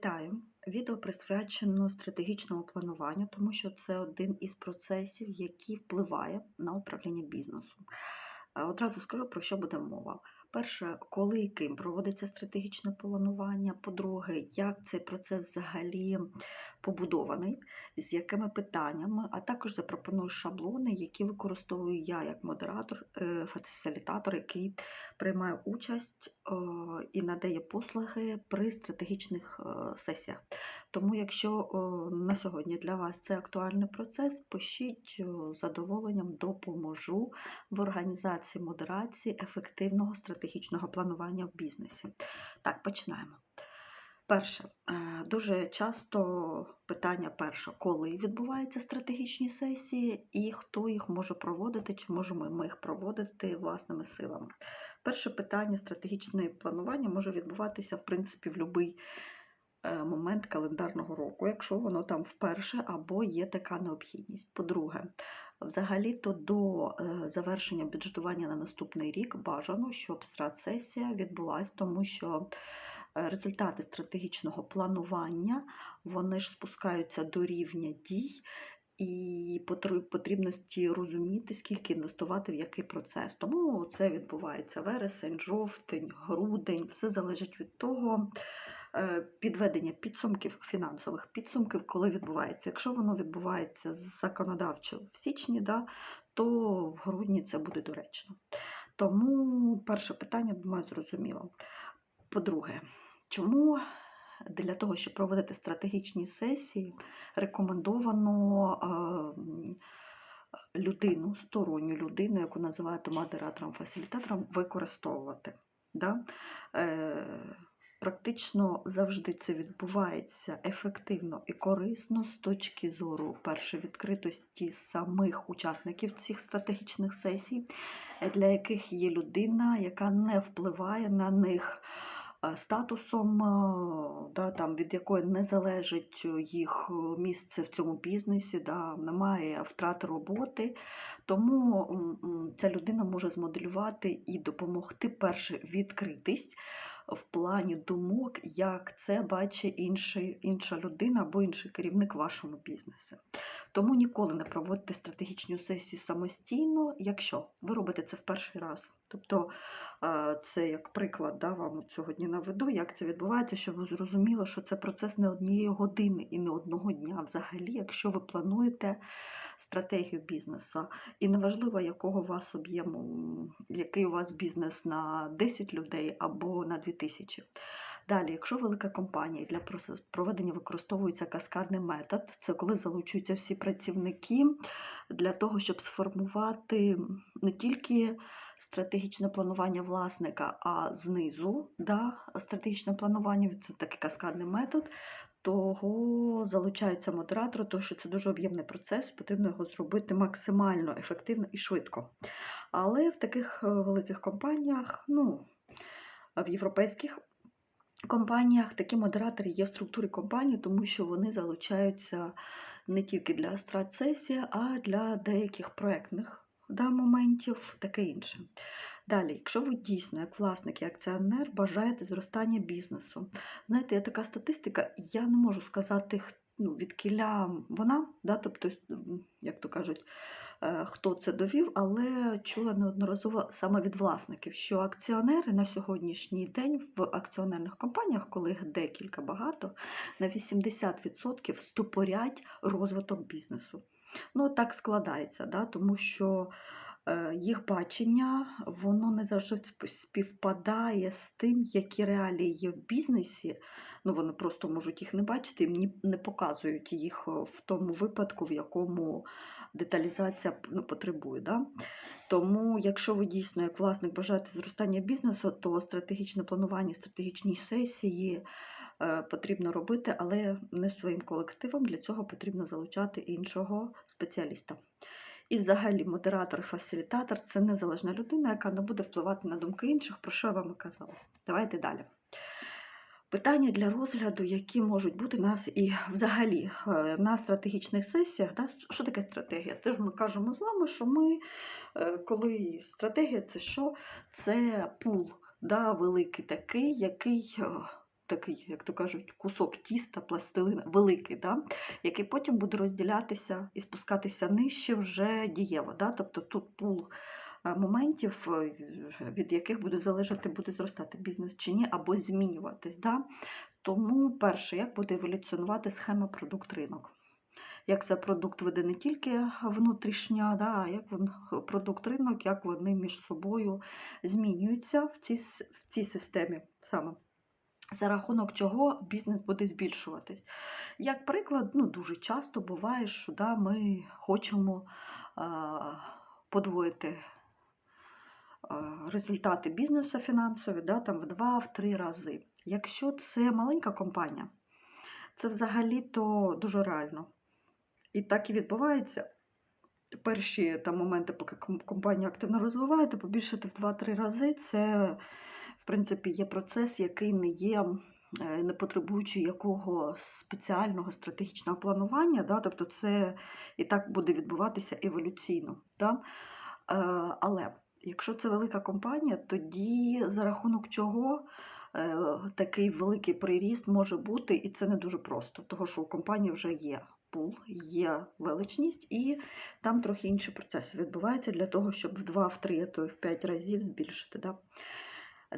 Вітаю! Відео присвячено стратегічному плануванню, тому що це один із процесів, який впливає на управління бізнесом. Е, Одразу скажу, про що буде мова. Перше, коли ким проводиться стратегічне планування. По-друге, як цей процес взагалі побудований, з якими питаннями, а також запропоную шаблони, які використовую я як модератор, е, фасилітатор, який приймає участь е, і надає послуги при стратегічних е, сесіях. Тому, якщо на сьогодні для вас це актуальний процес, пишіть з задоволенням допоможу в організації модерації ефективного стратегічного планування в бізнесі. Так, починаємо. Перше, е, дуже часто питання перше, коли відбуваються стратегічні сесії і хто їх може проводити, чи можемо ми їх проводити власними силами. Перше питання стратегічне планування може відбуватися, в принципі, в будь-який момент календарного року, якщо воно там вперше або є така необхідність. По-друге, взагалі-то до е, завершення бюджетування на наступний рік бажано, щоб стратсесія відбулася, тому що е, результати стратегічного планування вони ж спускаються до рівня дій. І потрібності розуміти, скільки інвестувати в який процес. Тому це відбувається вересень, жовтень, грудень. Все залежить від того, е, підведення підсумків, фінансових підсумків, коли відбувається. Якщо воно відбувається законодавчо в січні, да, то в грудні це буде доречно. Тому перше питання, думаю, зрозуміло. По-друге, чому для того, щоб проводити стратегічні сесії, рекомендовано е, людину, сторонню людину, яку називають модератором, фасилітатором, використовувати. Да? Практично завжди це відбувається ефективно і корисно з точки зору перше відкритості самих учасників цих стратегічних сесій, для яких є людина, яка не впливає на них е, статусом, е, да, там, від якої не залежить їх місце в цьому бізнесі, да, немає втрати роботи. Тому ця людина може змоделювати і допомогти перше відкритість в плані думок, як це бачить інший, інша людина або інший керівник вашому бізнесі. Тому ніколи не проводьте стратегічні сесії самостійно, якщо ви робите це в перший раз. Тобто е, це як приклад да, вам сьогодні наведу, як це відбувається, щоб ви зрозуміли, що це процес не однієї години і не одного дня. Взагалі, якщо ви плануєте стратегію бізнесу, і неважливо, якого у вас об'єму, який у вас бізнес на 10 людей або на 2000. Далі, якщо велика компанія для проведення використовується каскадний метод, це коли залучуються всі працівники для того, щоб сформувати не тільки стратегічне планування власника, а знизу да, стратегічне планування, це такий каскадний метод, того залучаються модератори, тому що це дуже об'ємний процес, потрібно його зробити максимально ефективно і швидко. Але в таких е, великих компаніях, ну, в європейських компаніях такі модератори є в структурі компанії, тому що вони залучаються не тільки для стратсесії, а для деяких проєктних да, моментів, таке інше. Далі, якщо ви дійсно, як власник і акціонер, бажаєте зростання бізнесу, знаєте, є така статистика, я не можу сказати, х- ну, від кіля вона, да, тобто, як то кажуть, е, хто це довів, але чула неодноразово саме від власників, що акціонери на сьогоднішній день в акціонерних компаніях, коли їх декілька багато, на 80% ступорять розвиток бізнесу. Ну, так складається, да, тому що їх бачення, воно не завжди співпадає з тим, які реалії є в бізнесі. Ну, вони просто можуть їх не бачити, і не показують їх е, в тому випадку, в якому деталізація ну, потребує. Да? Тому, якщо ви дійсно як власник бажаєте зростання бізнесу, то стратегічне планування, стратегічні сесії е, потрібно робити, але не своїм колективом. Для цього потрібно залучати іншого спеціаліста. І взагалі модератор фасилітатор це незалежна людина, яка не буде впливати на думки інших, про що я вам і казала. Давайте далі. Питання для розгляду, які можуть бути у нас і взагалі е, на стратегічних сесіях. Да? Що таке стратегія? Це ж ми кажемо з вами, що ми, е, коли стратегія, це що? Це пул, да, великий такий, який е, такий, як то кажуть, кусок тіста, пластилин великий, да? який потім буде розділятися і спускатися нижче вже дієво. Да? Тобто тут пул е, моментів, е, від яких буде залежати, буде зростати бізнес чи ні, або змінюватись. Да? Тому перше, як буде еволюціонувати схема продукт-ринок. Як це продукт веде не тільки внутрішня, да, а як він, продукт ринок, як вони між собою змінюються в цій, в цій системі саме. За рахунок чого бізнес буде збільшуватись. Як приклад, ну, дуже часто буває, що да, ми хочемо а, подвоїти а, результати бізнесу фінансові да, там, в два, в три рази. Якщо це маленька компанія, це взагалі-то дуже реально. І так і відбувається. Перші там моменти, поки компанія активно розвивається, побільшити в 2-3 рази, це, в принципі, є процес, який не є, е, не потребуючи якого спеціального стратегічного планування. Да? Тобто це і так буде відбуватися еволюційно. Да? Е, Але якщо це велика компанія, тоді за рахунок чого е, такий великий приріст може бути, і це не дуже просто, тому що у компанії вже є пул, є величність, і там трохи інші процеси відбуваються для того, щоб в 2, в 3, а то й в 5 разів збільшити. Да?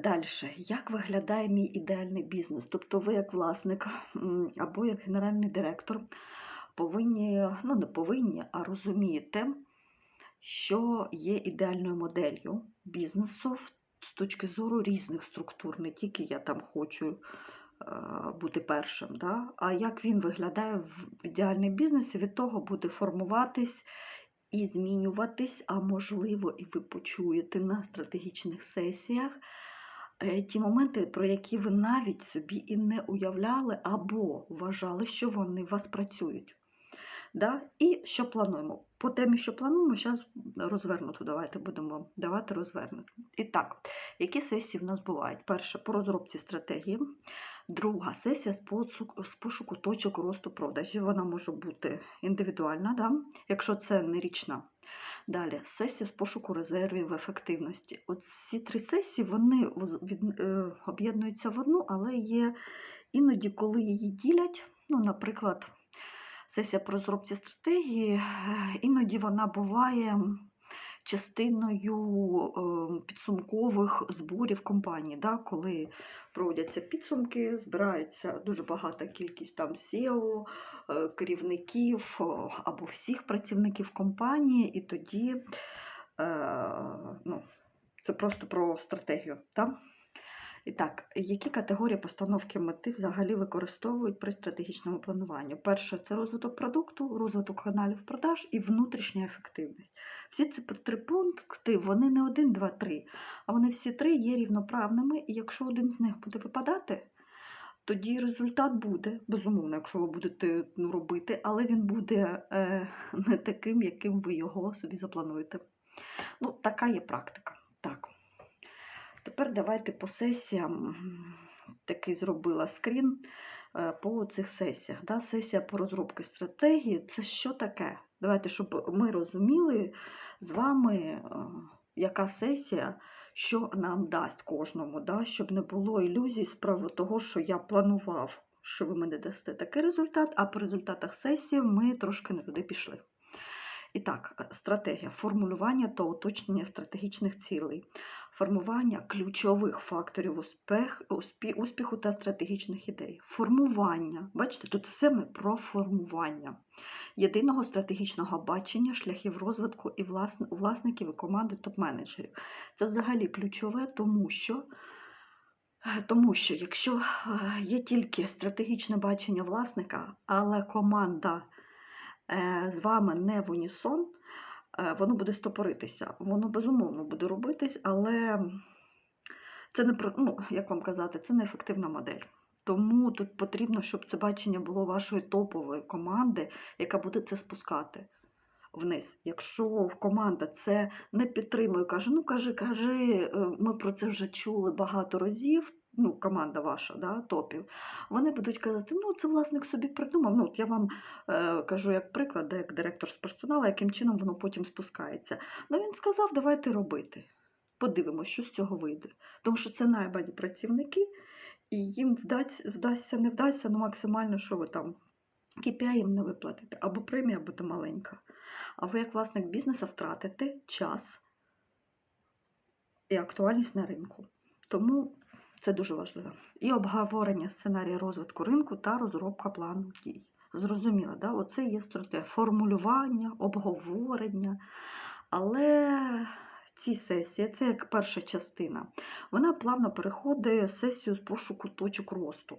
Далі, як виглядає мій ідеальний бізнес? Тобто ви як власник або як генеральний директор повинні, ну не повинні, а розумієте, що є ідеальною моделлю бізнесу з точки зору різних структур, не тільки я там хочу е, бути першим, да? а як він виглядає в ідеальний бізнесі, від того буде формуватись і змінюватись, а можливо, і ви почуєте на стратегічних сесіях ті моменти, про які ви навіть собі і не уявляли, або вважали, що вони вас працюють. Да? І що плануємо? По темі, що плануємо, зараз розвернуто давайте будемо давати розвернути. І так, які сесії в нас бувають? Перше, по розробці стратегії. Друга сесія з пошуку точок росту продажів. Вона може бути індивідуальна, да? якщо це не річна. Далі сесія з пошуку резервів ефективності. От ці три сесії вони е, об'єднуються в одну, але є іноді, коли її ділять, ну, наприклад, сесія по розробці стратегії, е, іноді вона буває частиною е, підсумкових зборів компанії, да, коли проводяться підсумки, збирається дуже багата кількість там SEO, е, керівників або всіх працівників компанії, і тоді е, ну, це просто про стратегію. Да? І так, які категорії постановки мети взагалі використовують при стратегічному плануванні? Перше це розвиток продукту, розвиток каналів продаж і внутрішня ефективність. Всі ці три пункти, вони не один, два, три, а вони всі три є рівноправними, і якщо один з них буде випадати, тоді результат буде, безумовно, якщо ви будете ну, робити, але він буде е, не таким, яким ви його собі заплануєте. Ну, така є практика. Тепер давайте по сесіям такий зробила скрін е, по цих сесіях. Да? Сесія по розробці стратегії це що таке? Давайте, щоб ми розуміли з вами, е, яка сесія, що нам дасть кожному, да? щоб не було ілюзій приводу того, що я планував, що ви мене дасте такий результат, а по результатах сесії ми трошки не туди пішли. І так, е, стратегія формулювання та уточнення стратегічних цілей, формування ключових факторів успіх, успіху та стратегічних ідей, формування. Бачите, тут все ми про формування єдиного стратегічного бачення, шляхів розвитку і власн- власників і команди топ-менеджерів. Це взагалі ключове, тому що. е, Тому що якщо е, є тільки стратегічне бачення власника, але команда з вами не в унісон, е, воно буде стопоритися. Воно безумовно буде робитись, але це не ну, як вам казати, це не ефективна модель. Тому тут потрібно, щоб це бачення було вашої топової команди, яка буде це спускати вниз. Якщо команда це не підтримує, каже, ну кажи, кажи, е, ми про це вже чули багато разів. Ну, команда ваша, да, топів, вони будуть казати, ну це власник собі придумав. Ну, от я вам е, кажу як приклад, да, як директор з персоналу, яким чином воно потім спускається. Ну він сказав, давайте робити. Подивимося, що з цього вийде. Тому що це наймані працівники, і їм вдасться, вдасться, не вдасться, ну максимально, що ви там KPI їм не виплатите, або премія буде маленька. А ви, як власник бізнесу, втратите час і актуальність на ринку. Тому це дуже важливо. І обговорення сценарію розвитку ринку та розробка плану дій. Зрозуміло, да? оце є стратегія формулювання, обговорення. Але ці сесії, це як перша частина, вона плавно переходить в сесію з пошуку точок росту.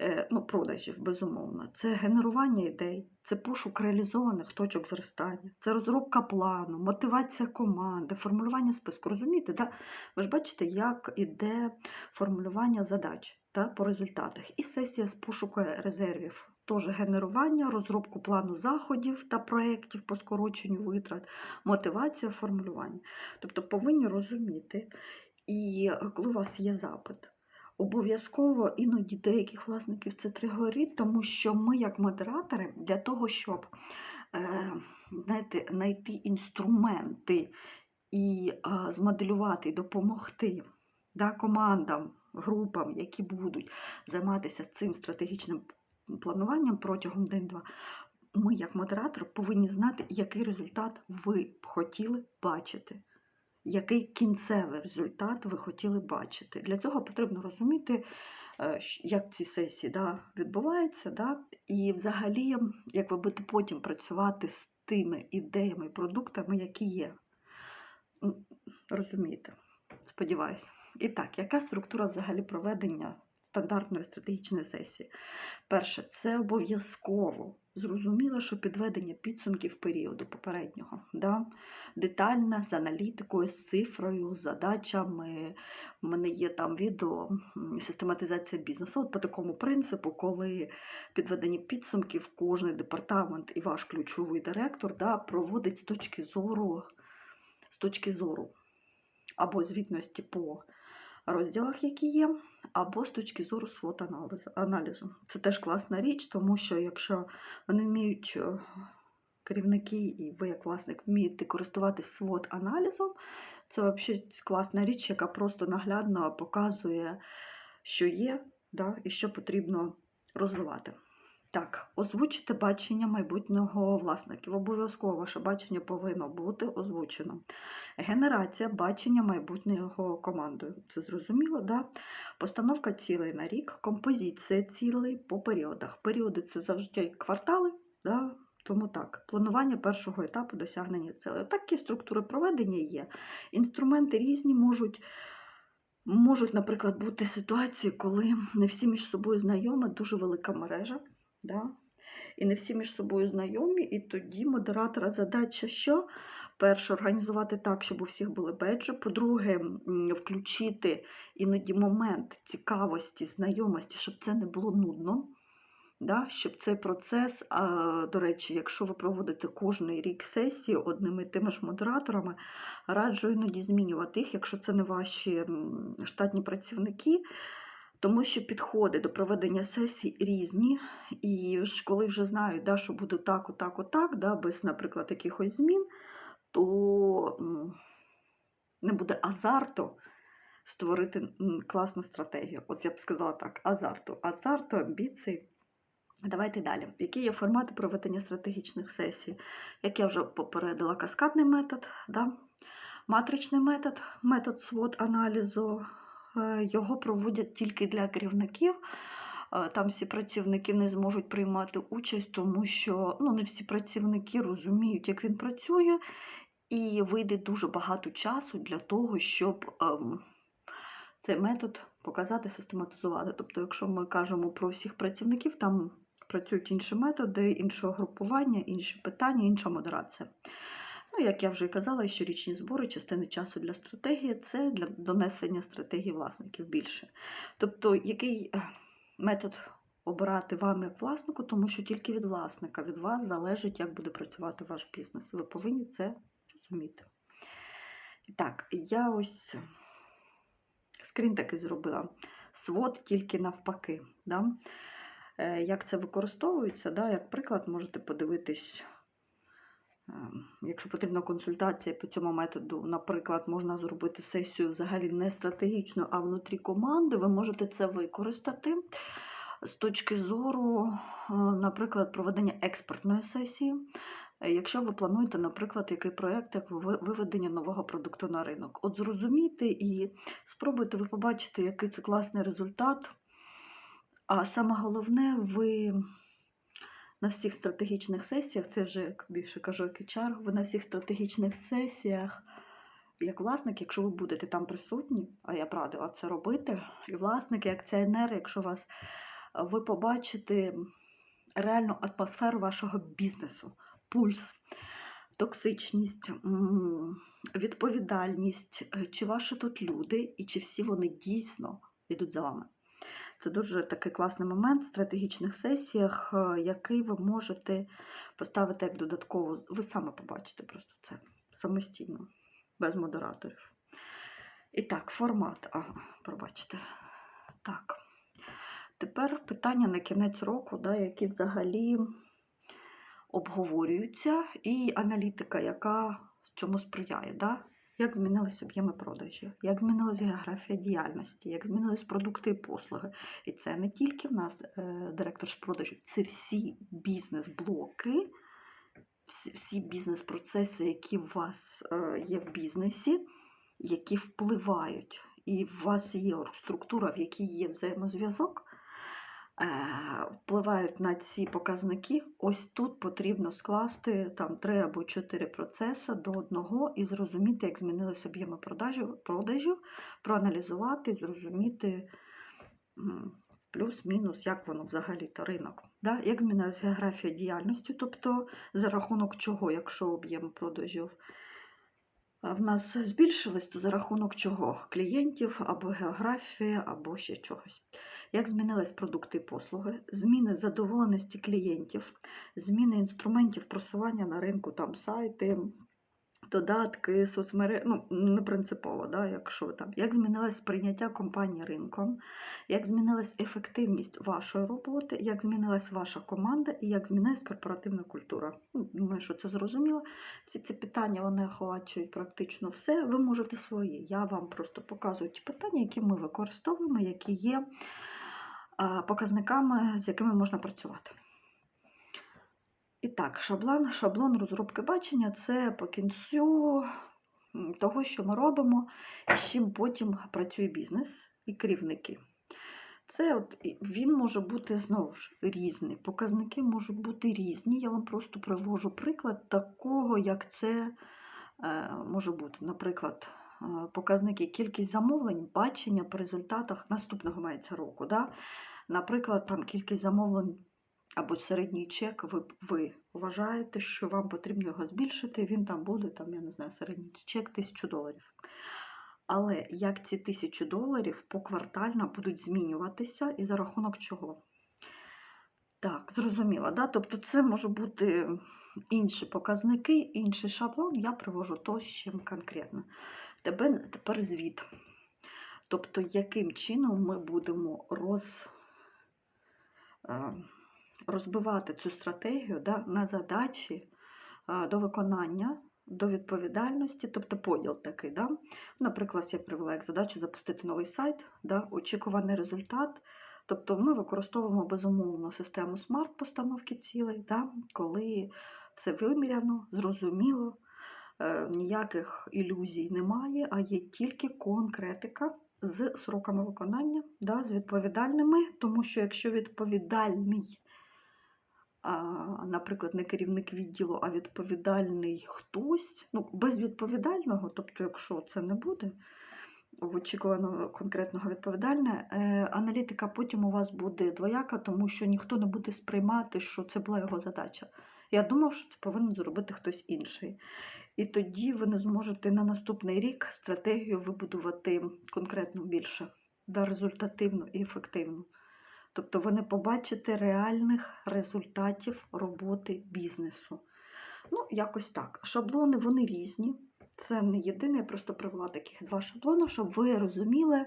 Е, Ну, продажів, безумовно. Це генерування ідей, це пошук реалізованих точок зростання, це розробка плану, мотивація команди, формулювання списку. Розумієте, да? ви ж бачите, як іде формулювання задач та, по результатах. І сесія з пошуку резервів. Теж генерування, розробку плану заходів та проєктів по скороченню витрат, мотивація, формулювання. Тобто повинні розуміти, і коли у вас є запит, обов'язково іноді деяких власників це тригорить, тому що ми, як модератори, для того, щоб е, знаєте, знайти інструменти і е, змоделювати, допомогти да, командам, групам, які будуть займатися цим стратегічним плануванням протягом день-два, ми, як модератор, повинні знати, який результат ви б хотіли бачити. Який кінцевий результат ви хотіли бачити? Для цього потрібно розуміти, е, як ці сесії да, відбуваються, да, і взагалі, як ви будете потім працювати з тими ідеями продуктами, які є. Розумієте? Сподіваюся. І так, яка структура взагалі проведення стандартної стратегічної сесії? Перше, це обов'язково. Зрозуміло, що підведення підсумків періоду попереднього. Да? Детальна з аналітикою, з цифрою, з задачами. У мене є там відео систематизація бізнесу. От по такому принципу, коли підведення підсумків, кожний департамент і ваш ключовий директор да, проводить з точки зору, з точки зору або звітності по розділах, які є, або з точки зору свот аналізу. Це теж класна річ, тому що якщо вони вміють е, керівники і ви, як власник, вмієте користуватись свот аналізом, це взагалі класна річ, яка просто наглядно показує, що є, да, і що потрібно розвивати. Так, озвучити бачення майбутнього власників. Обов'язково ваше бачення повинно бути озвучено. Генерація бачення майбутнього командою. Це зрозуміло, да? Постановка цілей на рік, композиція цілей по періодах. Періоди це завжди квартали, да? тому так, планування першого етапу досягнення цілей. Такі структури проведення є. Інструменти різні можуть. Можуть, наприклад, бути ситуації, коли не всі між собою знайомі, дуже велика мережа, да? і не всі між собою знайомі, і тоді модератора задача що? Перше, організувати так, щоб у всіх були беджі. По-друге, включити іноді момент цікавості, знайомості, щоб це не було нудно. Да? Щоб цей процес, до речі, якщо ви проводите кожний рік сесії одними тими ж модераторами, раджу іноді змінювати їх, якщо це не ваші штатні працівники, тому що підходи до проведення сесій різні, і коли вже знають, да, що буде так, отак, отак, да, без, наприклад, якихось змін, то не буде азарту створити класну стратегію. От я б сказала так: азарту, азарту, амбіцій. Давайте далі. Які є формати проведення стратегічних сесій? Як я вже попередила, каскадний метод, да? матричний метод, метод свод аналізу. Е, Його проводять тільки для керівників. Е, Там всі працівники не зможуть приймати участь, тому що ну, не всі працівники розуміють, як він працює, і вийде дуже багато часу для того, щоб ем, цей метод показати, систематизувати. Тобто, якщо ми кажемо про всіх працівників, там працюють інші методи, іншого групування, інші питання, інша модерація. Ну, як я вже казала, щорічні збори, частини часу для стратегії це для донесення стратегії власників більше. Тобто, який е, метод обирати вам як власнику, тому що тільки від власника, від вас залежить, як буде працювати ваш бізнес. Ви повинні це розуміти. Так, я ось скрін такий зробила. Свод тільки навпаки. Да? Е, Як це використовується, да? як приклад, можете подивитись Якщо потрібна консультація по цьому методу, наприклад, можна зробити сесію взагалі не стратегічну, а внутрі команди, ви можете це використати з точки зору, е, наприклад, проведення експертної сесії. Е, Якщо ви плануєте, наприклад, який проєкт, як виведення нового продукту на ринок, от зрозумійте і спробуйте ви побачите, який це класний результат. А саме головне, ви на всіх стратегічних сесіях, це вже як більше кажу, як HR, ви на всіх стратегічних сесіях, як власник, якщо ви будете там присутні, а я б радила це робити, і власник, як акціонер, якщо вас ви побачите реальну атмосферу вашого бізнесу, пульс, токсичність, відповідальність, чи ваші тут люди, і чи всі вони дійсно йдуть за вами. Це дуже такий класний момент в стратегічних сесіях, е, який ви можете поставити як додатково. Ви саме побачите просто це самостійно, без модераторів. І так, формат. Ага, пробачте. Так. Тепер питання на кінець року, да, які взагалі обговорюються, і аналітика, яка цьому сприяє. Да? Як змінились об'єми продажів, як змінилась географія діяльності, як змінились продукти і послуги. І це не тільки в нас е, директор з продажів, це всі бізнес-блоки, всі, бізнес-процеси, які у вас е, є в бізнесі, які впливають. І у вас є структура, в якій є взаємозв'язок, впливають на ці показники. Ось тут потрібно скласти там три або чотири процеси до одного і зрозуміти, як змінилися об'єми продажів, продажів, проаналізувати, зрозуміти плюс-мінус, як воно взагалі та ринок. Да? Як змінилася географія діяльності, тобто за рахунок чого, якщо об'єм продажів в нас збільшились, то за рахунок чого? Клієнтів або географії, або ще чогось. Як змінились продукти і послуги, зміни задоволеності клієнтів, зміни інструментів просування на ринку, там сайти, додатки, соцмережі, ну, не принципово, да, якщо там, як змінилось сприйняття компанії ринком, як змінилась ефективність вашої роботи, як змінилась ваша команда і як змінилась корпоративна культура. Ну, думаю, що це зрозуміло. Всі ці питання вони охвачують практично все. Ви можете свої. Я вам просто показую ті питання, які ми використовуємо, які є показниками, з якими можна працювати. І так, шаблон, шаблон розробки бачення це по кінцю того, що ми робимо, з чим потім працює бізнес і керівники. Це от, він може бути знову ж різний. Показники можуть бути різні. Я вам просто привожу приклад такого, як це е, може бути. Наприклад, е, показники кількість замовлень, бачення по результатах наступного мається року. Да? Наприклад, там кількість замовлень або середній чек, ви, ви вважаєте, що вам потрібно його збільшити, він там буде, там, я не знаю, середній чек 1000 доларів. Але як ці 1000 доларів поквартально будуть змінюватися і за рахунок чого? Так, зрозуміло, да? Тобто це може бути інші показники, інший шаблон, я привожу то, з чим конкретно. Тебе, тепер звіт. Тобто, яким чином ми будемо роз, розбивати цю стратегію да, на задачі е, до виконання, до відповідальності, тобто поділ такий. Да? Наприклад, я привела як задачу запустити новий сайт, да, очікуваний результат. Тобто ми використовуємо безумовно систему смарт постановки цілей, да, коли все виміряно, зрозуміло, е, ніяких ілюзій немає, а є тільки конкретика з сроками виконання, да, з відповідальними, тому що якщо відповідальний, а, наприклад, не керівник відділу, а відповідальний хтось, ну, без відповідального, тобто, якщо це не буде в очікуваного конкретного відповідальне, е, аналітика потім у вас буде двояка, тому що ніхто не буде сприймати, що це була його задача. Я думав, що це повинен зробити хтось інший. І тоді ви не зможете на наступний рік стратегію вибудувати конкретно більше, да, результативно і ефективно. Тобто ви не побачите реальних результатів роботи бізнесу. Ну, якось так. Шаблони вони різні. Це не єдине, я просто привела таких два шаблони, щоб ви розуміли,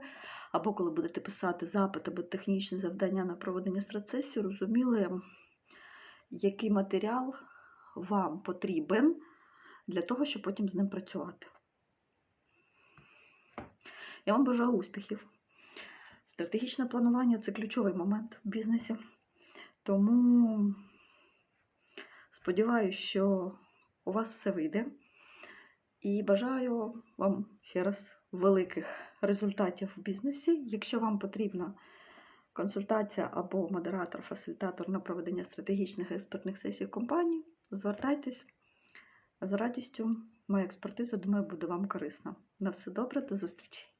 або коли будете писати запит або технічне завдання на проведення страцесії, розуміли, який матеріал вам потрібен для того, щоб потім з ним працювати. Я вам бажаю успіхів. Стратегічне планування це ключовий момент в бізнесі. Тому сподіваюся, що у вас все вийде. І бажаю вам ще раз великих результатів в бізнесі. Якщо вам потрібна консультація або модератор, фасилітатор на проведення стратегічних експертних сесій компанії, звертайтесь. З радістю моя експертиза, думаю, буде вам корисна. На все добре, до зустрічі!